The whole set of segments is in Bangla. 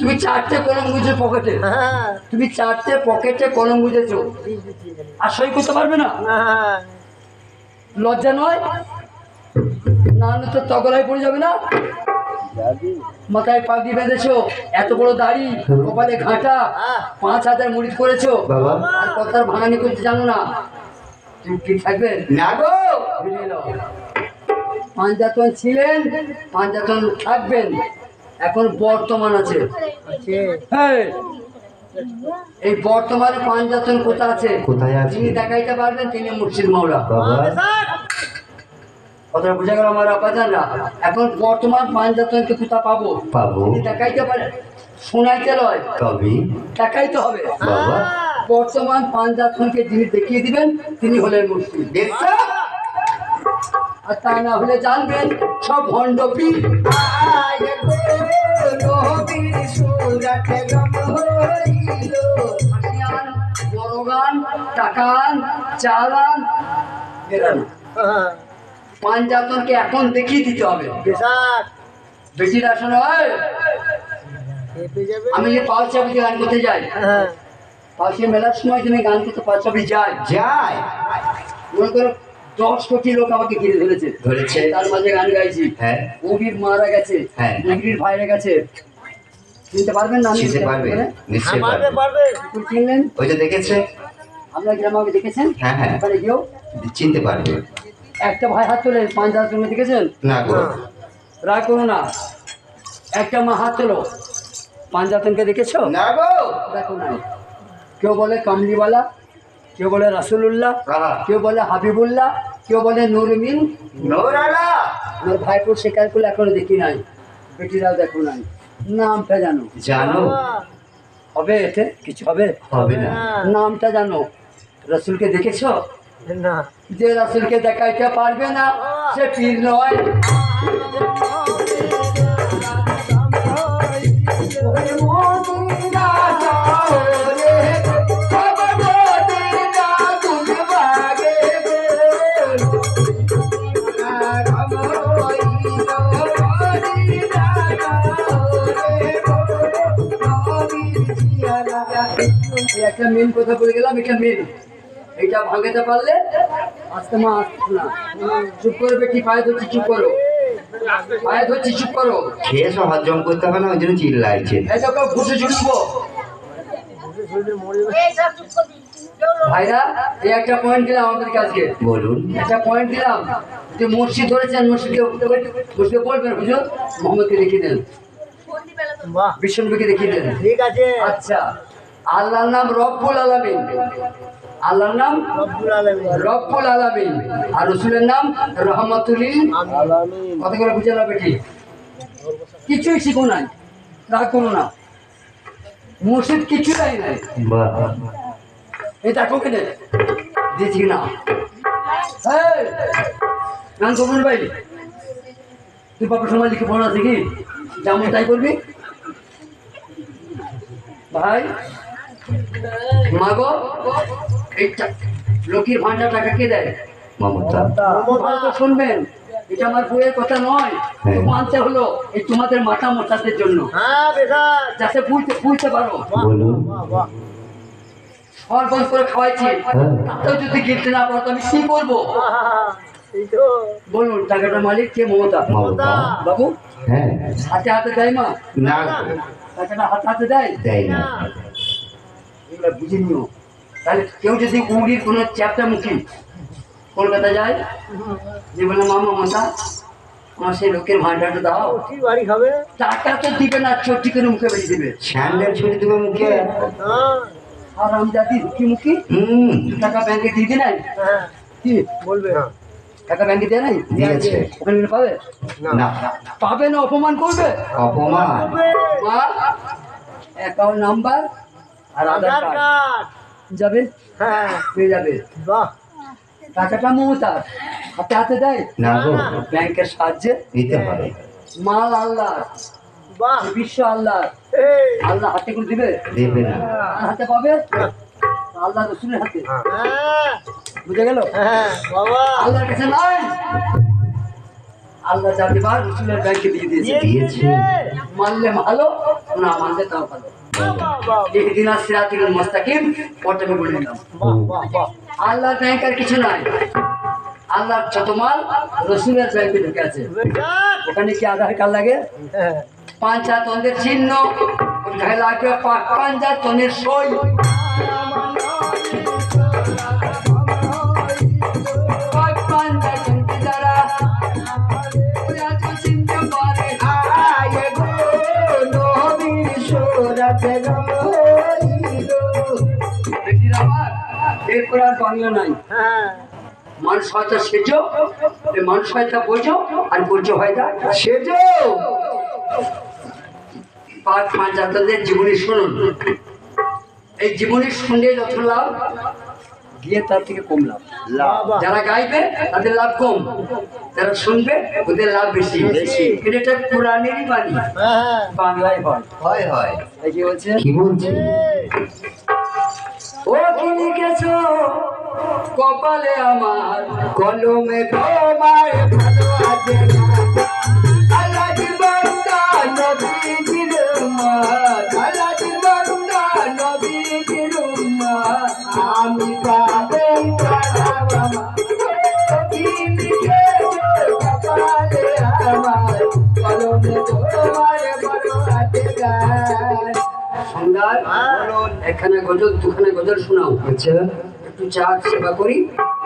তুমি চারটে কলম গুজে পকেটে। হ্যাঁ। তুমি চারটে পকেটে কলম গুজেছো। আর সই করতে পারবে না? হ্যাঁ। লজ্জা নয়? না হলে তো তগলায় পড়ে যাবে না? মাথায় পাগড়ি বেঁধেছো এত বড় দাড়ি কপালে ঘাঁটা পাঁচ হাজার মুড়ি করেছ। বাবা। আর কথার ভাঙানি করতে জানো না। তুমি ঠিক থাকবেন না গো। পাঞ্জাতন ছিলেন পাঞ্জাতন থাকবেন। এখন বর্তমান আছে। আছে। হ্যাঁ এই বর্তমানে পাঞ্জাতন কোথা আছে? কোথায় আছে? যিনি দেখাইতে পারবেন তিনি মুর্শিদ মাওলা। বাবা। কথাটা বুঝে গেল আমার আপাজানরা এখন বর্তমান পাঞ্জাতনকে কোথা পাবো? পাবো। তিনি দেখাইতে পারে শোনাইতে লয়। কবি। দেখাইতে হবে। বাবা। বর্তমান পাঞ্জাতনকে যিনি দেখিয়ে দিবেন? তিনি হলেন মুর্শিদ। দেখছ? আর তা না হলে জানবেন সব ভণ্ডপি। টাকান চালান। এরা না। হ্যাঁ পাঞ্জাতনকে এখন দেখিয়ে দিতে হবে। বেশির আসলে হয় আমি যে পাল চাপিতে গান করতে যাই। হ্যাঁ। পাশে মেলার সময় তুমি গান করতে পাল চাপি যাই যাই মনে করো দশ কোটি লোক আমাকে ঘিরে ধরেছে। ধরেছে। তার মাঝে গান গাইছি। হ্যাঁ। উগির মারা গেছে। হ্যাঁ। উগির ভাইরা গেছে। চিনতে পারবেন না চিনতে পারবে। নিশ্চয়ই হ্যাঁ, পারবে। পারবে। পারবে চিনলেন? ওই যে দেখেছে। আপনার কি আমাকে দেখেছেন? হ্যাঁ, হ্যাঁ। ওখানে গিয়েও? চিনতে পারবে একটা ভাই হাত তোলে পাঁচ হাজার তুমি দেখেছেন? না গো। রাগ করো না। একটা মা হাত তোলো। পাঞ্জাতনকে দেখেছ? না গো। দেখো না। কেউ বলে কামলিওয়ালা কেউ বলে রাসুলুল্লাহ আহা। কেউ বলে হাবিবুল্লাহ কেউ বলে নুরমিন। নোরালা। আমার ভাইপোর শিকার করলে এখনও দেখি নাই। বেটিরাও দেখো নাই। নামটা জানো? জানো। হবে এতে? কিছু হবে? হবে না। নামটা জানো? রসুলকে দেখেছ? না। যে রসুলকে দেখাইতে পারবে না সে পীর নয়। এই একটা মেন কথা বলে গেলাম এটা মেন এটা ভাঙাতে পারলে আস্তে মা আসতো না। চুপ করে বেটি পায়ে ধরছি চুপ করো। পায়ে ধরছি চুপ করো। খেয়ে সব হজম করতে হবে না ওই জন্য চিল্লাইছে। এই তো কেউ ঘুষে শরীরে ভাইরা এই একটা পয়েন্ট দিলাম আমাদের কাছে বলুন। একটা পয়েন্ট দিলাম। যে মসজিদ ধরেছেন মসজিদকে মসজিদকে বলবেন হুজুর মোহাম্মদকে দেখিয়ে দেন। বাহ বিশ্বনবীকে দেখিয়ে দেন। ঠিক আছে। আচ্ছা। আল্লাহর নাম রব্বুল আলামিন। আল্লাহর নাম রব্বুল আলামিন। আর রসুলের নাম রহমাতুলিল আলামিন। কত করে বুঝে না বেটি কিছুই শিখো নাই রাগ করো না। মসজিদ কিছু নাই। নাই এই দেখো কেনে দিয়েছি না? এই, গান কবুল ভাই। তুই বাপের সময় লিখে পড়া দেখি যেমন তাই করবি। ভাই মাগো টা- লক্ষ্মীর টাকা কে দেয়? মমতা। ভালো তো শুনবেন এটা আমার বইয়ের কথা নয় হ্যাঁ। মানতে হলো এই তোমাদের মাথা মোটাদের জন্য। হ্যাঁ যাতে বুঝতে বুঝতে পারো। ফল বন্ধ করে খাওয়াইছি। হ্যাঁ। তাতেও যদি গিলতে না পারো তো আমি কি তো। বলুন টাকাটার মালিক কে? মমতা। মমতা। বাবু? হ্যাঁ। হাতে হাতে দেয় মা? না। টাকাটা হাতে হাতে দেয়? দেয় না। এগুলো বুঝে নিও। তাহলে কেউ যদি উড়ির কোনো চ্যাপটা মুখি কলকাতা যায় যে বলে মামা মমতা আমার সেই লোকের ভান্ডারটা দাও। বাড়ি খাবে? টাকা তো দিবে না চোট্টি করে মুখে বেরিয়ে দেবে। স্যান্ডেল ছুটি দেবে মুখে। হ্যাঁ। আর আমি জাতি মুখি মুখি হুম। টাকা ব্যাংকে দিয়ে দিয়ে নাই? হ্যাঁ। কি? বলবে হ্যাঁ। টাকা ব্যাংকে দিয়ে নাই? দিয়েছে। ওখানে পাবে? না। পাবে না অপমান করবে? অপমান। অ্যাকাউন্ট নাম্বার আর আধার কার্ড। যাবে? হ্যাঁ। পেয়ে যাবে। বাহ। টাকাটা মমতার হাতে হাতে দেয়? না গো ব্যাংকের সাহায্যে দিতে হবে মাল আল্লাহ। বাহ। বিশ্ব আল্লাহ। আল্লাহ হাতে করে দিবে? দেবে না। হাতে পাবে? আল্লাহ রসুলের হাতে। হ্যাঁ। বুঝে গেল? হ্যাঁ বাবা। আল্লাহর কাছে নাই। আল্লাহ যা দেবার রসুলের ব্যাংকে দিয়ে দিয়েছে। দিয়েছে। মানলে ভালো না মানলে তাও ভালো। আল্লাহর ব্যাংক আর কিছু নাই। আল্লাহর যত মাল, রসুলের ব্যাংকে ঢুকে আছে। ওখানে কি আধার কার্ড লাগে? পাঞ্চাতনের চিহ্ন লাগবে পা- পাঞ্চাতনের সই। এরপর আর বাংলা নাই। হ্যাঁ। মানুষ হয়তো সেজো মানুষ হয়তো বোঝো আর বোঝো হয়তো সেজো পাঁচ পাঁচ জাতকদের জীবনী শুনুন। এই জীবনী শুনলে যত লাভ গিয়ে তার থেকে কম লাভ। যারা গাইবে তাদের লাভ কম। যারা শুনবে ওদের লাভ বেশি। এটা কোরআনেরই বাণী। হ্যাঁ। বাংলায় হয়। হয় হয়। কি বলছে কি বলছে ও কি লিখেছ কপালে আমার, কলমে তোমার ভালো আছে আল্লাহ বান্দা, নবীজির উম্মত আল্লাহ বান্দা, নবীজির উম্মত আমি পাবে এখানে গজল দুখানে গজল শোনাও। আচ্ছা। একটু চা সেবা করি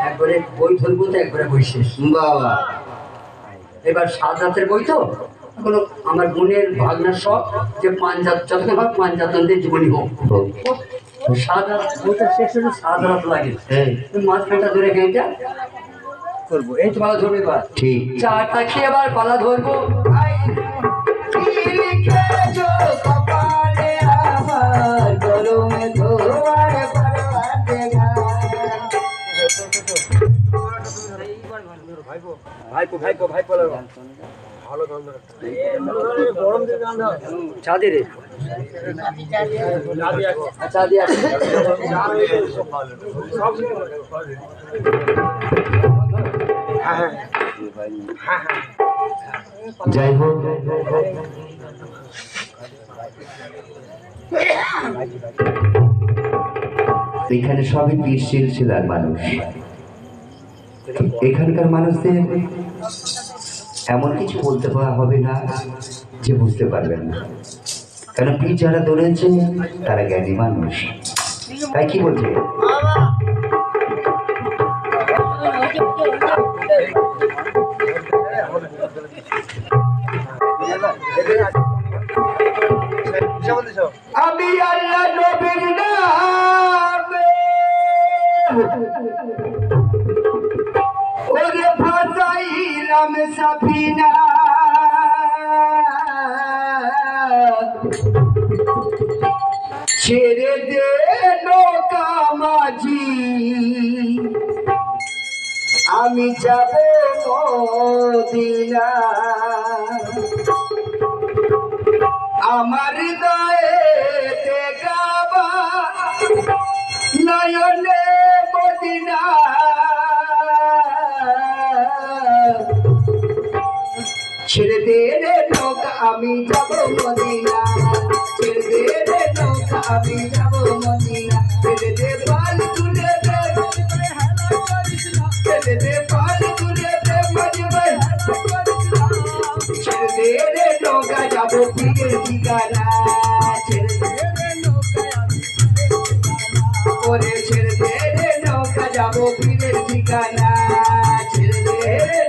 একবারে বই ধরবো তো একবারে বই শেষ। বাবা। এবার সাত রাতের বই তো এখনও আমার বোনের ভাগনার সব যে পাঞ্জাব যতক্ষণ হয় পাঞ্জাতনদের জীবনী হোক। সাত রাত বইটা শেষ হলে সাত রাত লাগে। হ্যাঁ। মাঝখানটা ধরে গেঁটা করব। এই তো পালা ধরবে এবার। ঠিক। খেয়ে এবার পালা ধরবো। ভাইপো ভাইপো ভাইপো ভালো গরম যে গান চা দে রে। আসি। যাই হোক। এখানে সবই পীর সিলসিলার মানুষ। এখানকার মানুষদের এমন কিছু বলতে পারা হবে না যে বুঝতে পারবেন না। কেন পীর যারা ধরেছে তারা জ্ঞানী মানুষ। তাই কি বলছে? আমি আমি যাব মদিনা। আমার হৃদয়ে গাবা নয়নে মদিনা। ছেড়ে দে রে আমি যাব মদিনা। ছেড়ে দে রে আমি যাব মদিনা। ছেড়ে দে পীরের ঠিকানা ছেড়ে দে নৌকা ওরে ছেড়ে দে রে নৌকা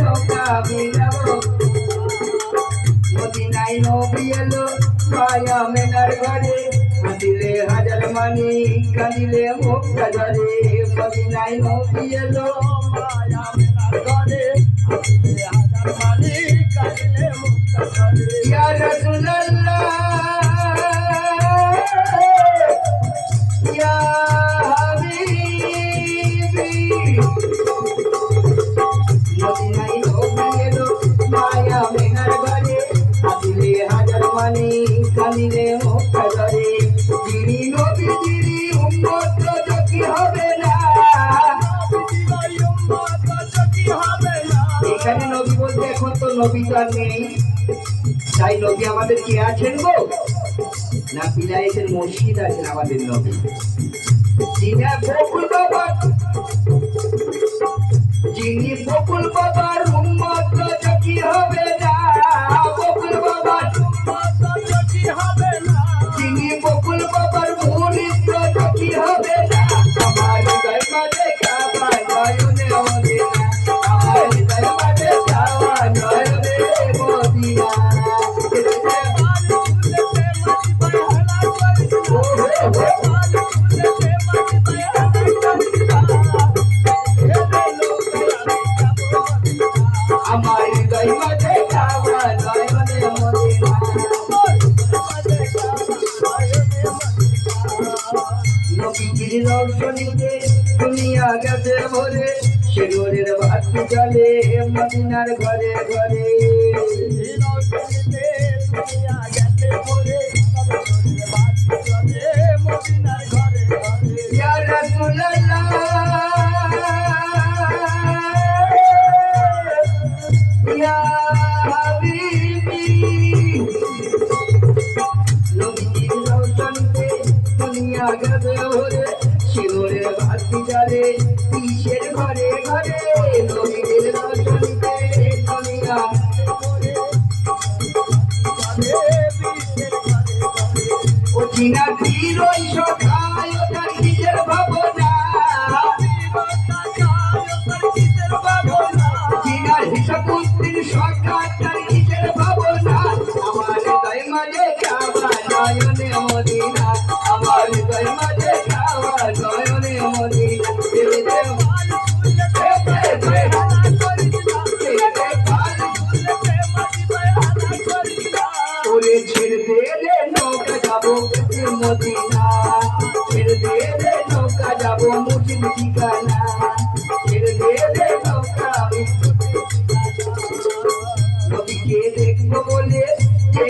নৌকা আমি যাব মদিনায় নবী এলো মায়া মেনার ঘরে হাজার মানি কাঁদিলে মুক্তা ধরে মদিনায় নবী এলো মায়া মেনার ঘরে মানি কাঁদিলে মুক্তা নেই তাই নবী আমাদের কে আছেন গো? না বিলাইতের মসজিদ আছেন আমাদের নবী। যিনি বকুল বাবা যিনি বকুল বাবার নবীজির রৌশনীতে দুনিয়া গেছে ভরে সেগুলোর বাতি চলে মদিনার ঘরে ঘরে। ইয়া রাসূলুল্লাহ ইয়া হাবিবি। নবীজির রৌশনীতে জ্বলে কিসের ঘরে ঘরে? নবীজির রৌশনীতে দুনিয়া ও চিনা তীর ওই সখায় ওটার কিসের ভাবনা? চিনার হিসাবুদ্দিন সরকার, তার কিসের ভাবনা? আমার হৃদয় মাঝে কাবা নয়নে মদিনা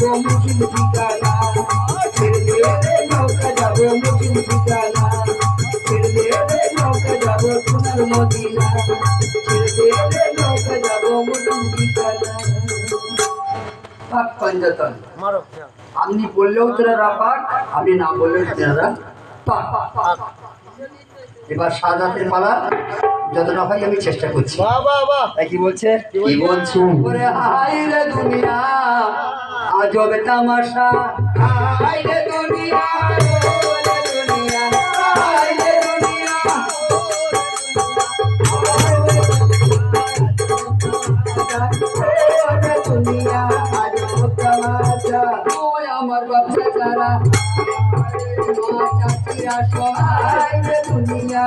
যাব মুসিম ঠিকানা ছেড়ে দে নৌকা যাব মুসিম ঠিকানা ছেড়ে দে নৌকা যাব সোনার মদিনা ছেড়ে দে নৌকা যাব মুসিম ঠিকানা পাক পঞ্চতন আপনি বললেও তেনারা পাক আপনি না বললেও তেনারা পাক। এবার সাদাতের পালা যতটা হয় আমি চেষ্টা করছি। তাই কি বলছে? কি বলছো? হাই রে দুনিয়া আজব তামাশা। হাই রে দুনিয়া আমার বাচ্চা যারা মা সবাই দুনিয়া।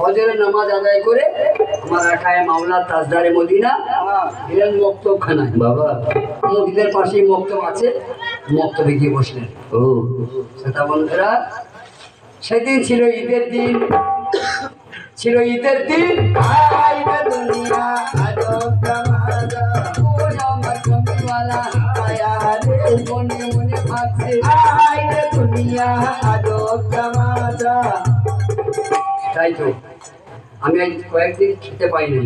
হজরের নামাজ আদায় করে আমার একায় মাওলা তাজদারে মদিনা গেলেন মক্তবখানায়। বাবা মসজিদের পাশেই মক্তব আছে, মক্তবে গিয়ে বসলেন। ও, শ্রোতা বন্ধুরা, সেদিন ছিল ঈদের দিন। ছিল ঈদের দিন। দুনিয়া তাই তো। আমি আজ কয়েকদিন খেতে পাইনি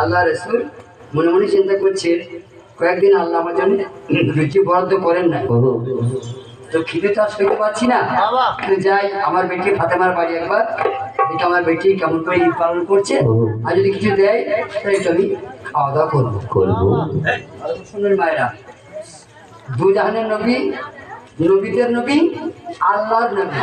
আল্লাহ রসুল মনে মনে চিন্তা করছে কয়েকদিন আল্লাহ আমার জন্য রুচি বরাদ্দ করেন না তো খিদে তো আর সইতে পারছি না। তো যাই আমার বেটি ফাতেমার বাড়ি একবার। দেখি আমার বেটি কেমন করে ঈদ পালন করছে। আর যদি কিছু দেয় তাহলে একটু আমি খাওয়া দাওয়া করব। করব সুন্দর মায়েরা দু জাহানের নবী নবীদের নবী আল্লাহর নবী।